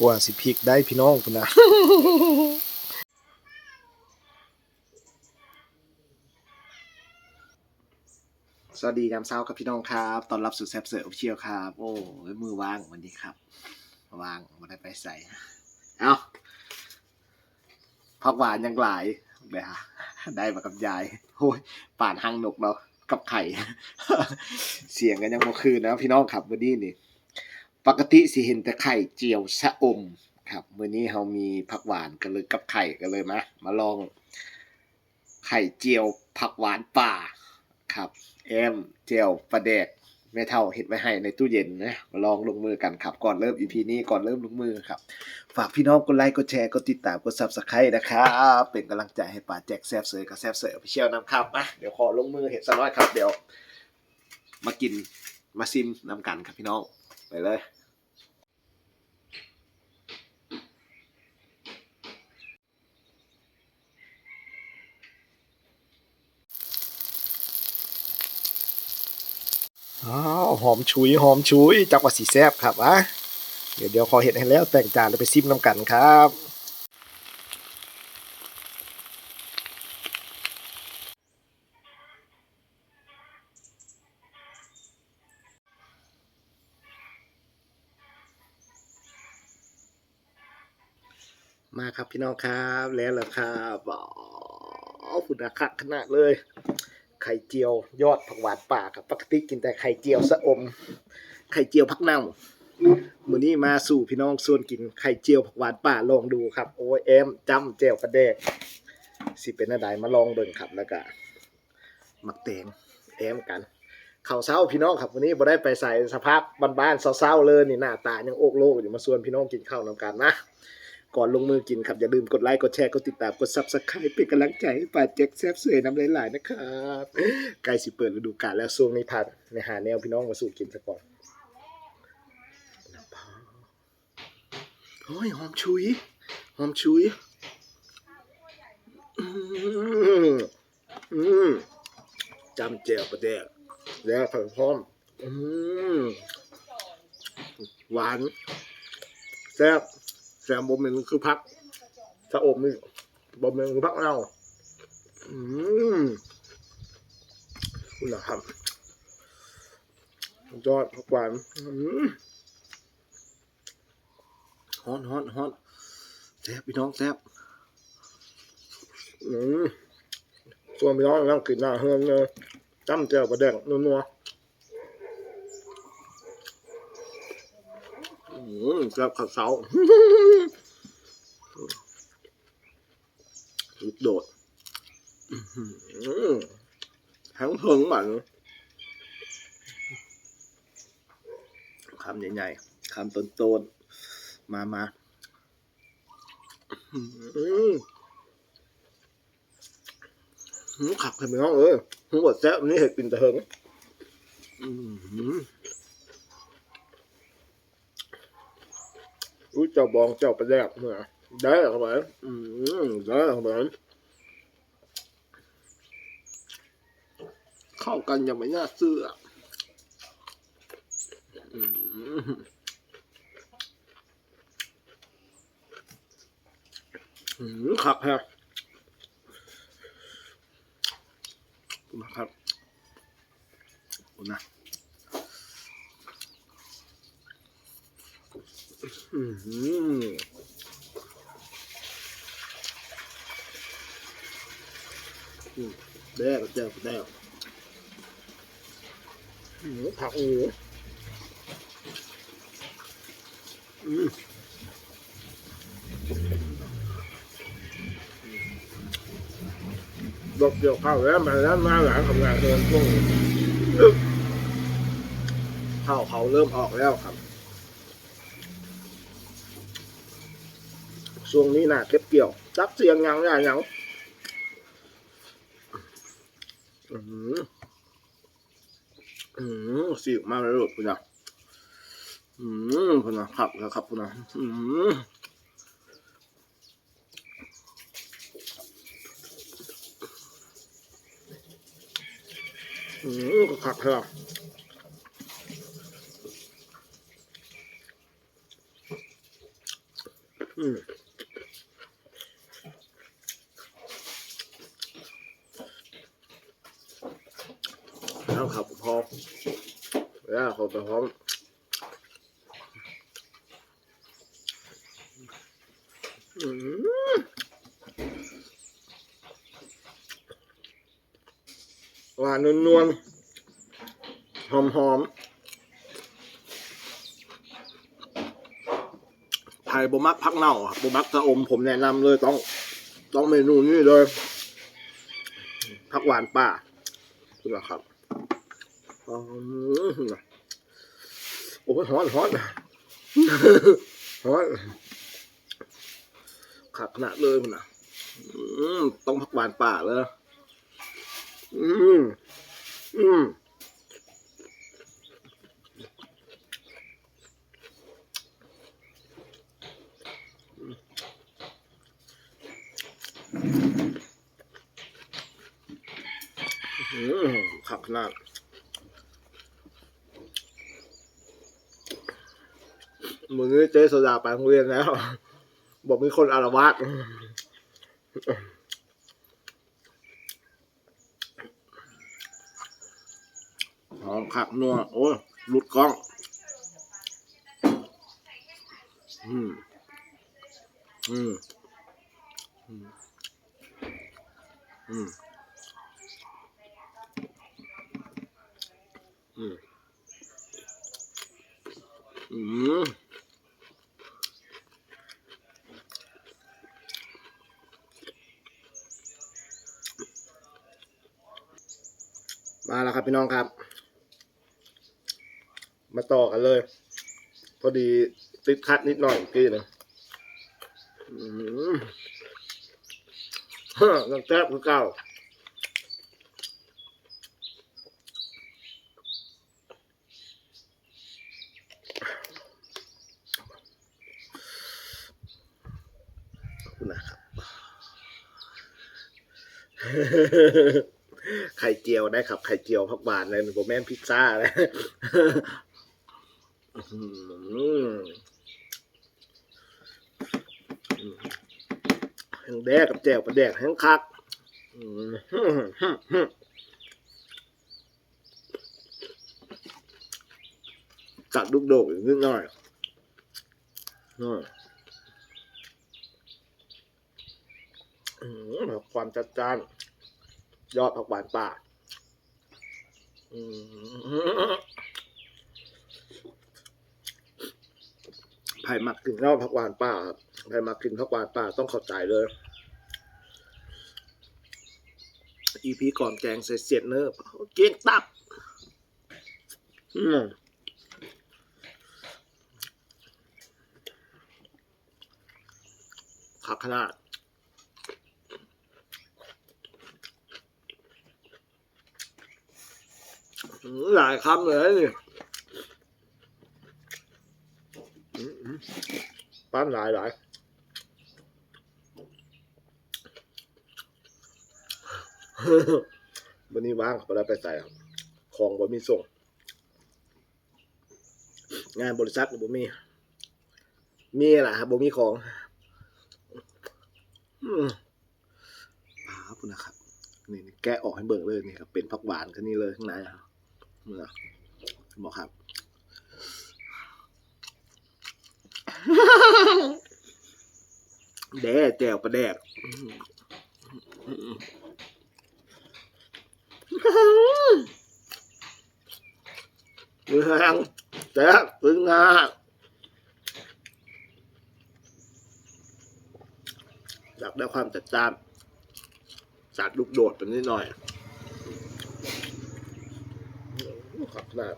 กว่าสิพลิกได้พี่น้องพุ่นนะสวัสดียามเช้าครับพี่น้องครับตอนรับสู่แซบเสืออเชียลครับ โอ้ยมือว่างวันนี้ครับ ว่างมาได้ไปใส่ เอาพักหวานยังหลายเดี๋ยวได้มากับยายโอ้ยป่านหังนกเรากับไข่ เสียงกันยังบ่คืนนะพี่น้องครับวันนี้นี่ ปกติสิเห็นแต่ไข่เจียวชะอมครับมื้อนี้เรามีผักหวานกันเลยกับไข่กันเลยมามาลองไข่เจียวผักหวานป่าครับแอมเจียวปลาแดกแม่เท่าเห็ดไว้ให้ในตู้เย็นนะมาลองลงมือกันครับ ก่อนเริ่ม EP นี้ก่อนเริ่มลงมือครับ ฝากพี่น้องกดไลค์กดแชร์กดติดตามกด Subscribe นะครับเป็นกำลังใจให้ป่าแจ็คแซบเซอร์กับแซบเซอร์พิเชียลน้ำครับมาเดี๋ยวขอลงมือเห็ดสักน้อยครับ เดี๋ยว มากินมาซิมนำกันครับพี่น้อง ไปเลยอ้าวหอมชุยหอมชุยจักว่าสีแซบครับอะเดี๋ยวเดี๋ยวขอเห็ดให้แล้วแต่งจานแล้วไปซิมน้ำกันครับ มาครับพี่น้องครับแล้วล่ะครับอ๋อคุณอาคักขนาดเลย ไข่เจียวยอดผักหวานป่าครับปกติกินแต่ไข่เจียวสะอม ไข่เจียวผักเน่ามื้อนี้มาสู่พี่น้องส่วนกินไข่เจียวผักหวานป่าลองดูครับโอ้ยแอมจำเจียวกระแดกสิเป็นอะไรมาลองเบิ่งครับแล้วก็มักแตงแอมกันข้าวเช้าพี่น้องครับวันนี้บ่ได้ไปใส่สภาพบ้านๆเศร้าๆเลยนี่หน้าตายังโอกโลกอยู่มาส่วนพี่น้องกินข้าวนำกันนะ ก่อนลงมือกินครับ อย่าลืมกดไลค์ กดแชร์ กดติดตาม กด Subscribe เป็นกำลังใจให้ป่าแจ็คแซบเสยน้ำหลายๆนะครับใกล้สิเปิดฤดูกาลแล้วช่วงนี้พันในหาแนวพี่น้องมาสู่กินซะก่อนโอ้ยหอมชุยหอมชุยจำเจียวประเดกแล้วผักพร้อมหวานแซ่บ แซมบมเมนคือพักถ้าอมนี่บมเมนคือพักเราอืมคุณนะครับยอดผักหวานฮอนฮอนฮอนแซ่บพี่น้องแซ่บอืมส่วนพี่น้องนั่งกินหน้าเฮือนเลยจ้ำเจียวประเด็กนัวๆอืม แซ่บข้าวเสาสุดโดดทั้งเพิงหมันคำใหญ่ๆคำต้นๆ มามาหือหือขับให้นไปน้องเอ้ยหัวแซ่บนี่เห็ดปินตะเฮิงอื้อ อุ้ยเจ้าบองเจ้าประแดกเมื่อได้ครับผมอืมได้ครับผมเข้ากันยังไม่น่าเชื่ออืมอืมขับฮะนะครับคุณนะอืม แด้แด้แด้หมูผักหมูอืมดอกเดียวเข้าแล้วมาแล้วมาหลังทำงานเดินช่วงนี้ข้าวเขาเริ่มออกแล้วครับ ช่วงนี้น่ะเก็บเกี่ยวจับเสียงยังยังยังอืมอืมสิวมากเลยลูกคุณอะอืมคุณอะครับแล้วครับคุณอะอืมอืมก็ขักเหรออืม แล้วขับพร้อมแล้วขับไปพร้อมอืมหวานนวลๆหอมหอมๆไทยบมักพักเน่าครับบมักสะอมผมแนะนำเลยต้อง ต้องเมนูนี้เลยผักหวานป่าคุณครับ โอ้ยฮ้อนฮ้อนฮ้อนขัดขนาดเลยมันอะต้องผักหวานป่าเลยอืม อืม อืมขับขนาดมือนี้เจ๊โซดาไปโรงเรียนแล้ว บอกมีคนอารวาสหอมขักนัวโอ้ยหลุดกล้อง อืม อืม อืม อืม อืม อืม มาแล้วครับ พี่น้องครับ มาต่อกันเลย พอดีติดคัดนิดหน่อยกี้นะฮะน้ำแซ่บคือเก่าคุณนะครับ ไข่เจียวได้ครับ ไข่เจียวพักบานเลยโบแมนพิซซ่าเลยแห้งแดกกับแจ่วประแดกแห้งคักตัดลูกโดกอีกนิดหน่อยอืมอืมความจัดจ้าน ยอดผักหวานป่าไผ่มักกินยอดผักหวานป่าครับไผ่มักกินผักหวานป่าต้องเข้าใจเลย อีพีก่อนแกงเสร็จเสียดเนอร์เกียงตับ อืมขักขนาด อืม หลายคำเลยนี่ปั้นหลายหลายวันนี้ว่างเขาได้ไปใส่ครับของบ่มีส่ง งานบริษัทบ่มี มีแหละครับบ่มีของอืมปลาครับคุณนะครับนี่นี่แกะออกให้เบิ่งเลยนี่ครับเป็นผักหวานกันนี่เลยข้างในครับ เมื่อบอกครับ แด่แจวประแดกมือแห้งแจ๊กตึงงาอยากได้ความจัดจ้านจัดลูกโดดเป็นนิดหน่อย ขอบนาด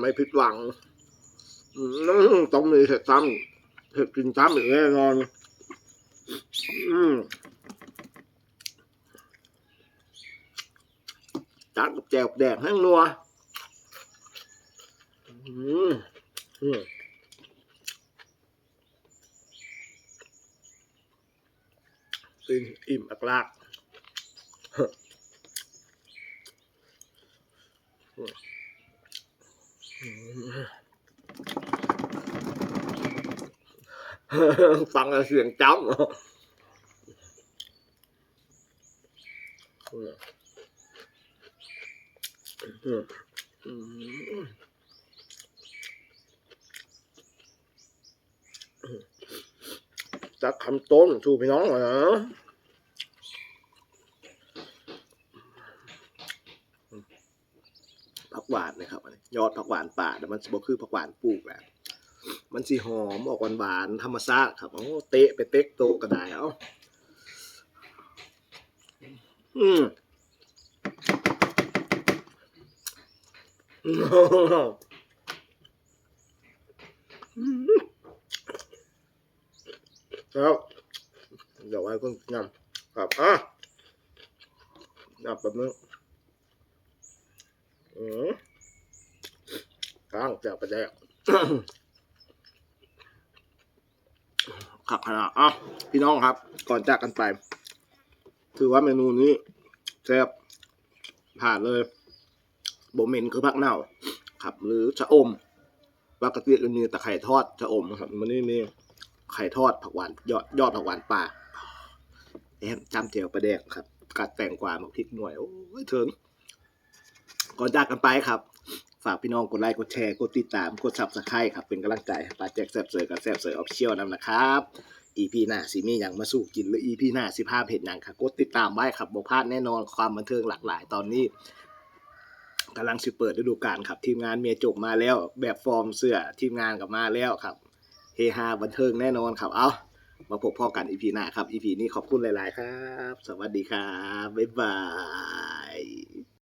ไม่ผิดหวังต้องมีเห็ดซ้ำเห็ดกินซ้ำอีกแน่นอนอืมจัดกับแจวแดงแห้งนัว อืมอืม กินอิ่มอักลากฟังเสียงจ้ำจักคำต้นสู่พี่น้องเหรอ กหวานนะครับอันนี้ยอดผักหวานป่าแต่มันสิบ่คือผักหวานปลูกแหละมันสีหอมออกหวานๆธรรมชาติครับโอ้เตะไปเต็กโตก็ได้เอ้าอืมอืมแล้วเดี๋ยวไว้ก็งำครับอะงับแบบนี้ อืมข้างจะไปแดกขับขนาดอะพี่น้องครับ ก่อนจากกันไป ถือว่าเมนูนี้แซ่บผ่านเลยโบเมนคือผักเน่า ครับ หรือชะอมปกติเรามีแต่ไข่ทอดชะอมครับมันนี่มีไข่ทอดผักหวานยอดยอดผักหวานป่าแอมจำเจียวประแดกครับกัดแตงกวาหมกพริกหน่วยโอ้ยถึง ก่อนจากกันไปครับ ฝากพี่น้องกดไลค์กดแชร์กดติดตามกดซับสไครต์ครับเป็นกำลังใจให้ปาแจ็คแซบเสยกับแซบเสยออฟเชียลนำนะครับ EP หน้าสิมีอย่างมาสู้กินหรือ EP หน้าสิภาพเห็นอย่างค่ะกดติดตามไว้ครับบ่พลาดแน่นอนความบันเทิงหลากหลายตอนนี้กำลังสิเปิดฤดูกาลครับ ทีมงานเมียจบมาแล้ว แบบฟอร์มเสื้อทีมงานกับมาแล้วครับเฮฮาบันเทิงแน่นอนครับ เอามาพบพ่อกัน EP หน้าครับ EP นี้ขอบคุณหลาย ๆ ครับ สวัสดีครับ บ๊ายบาย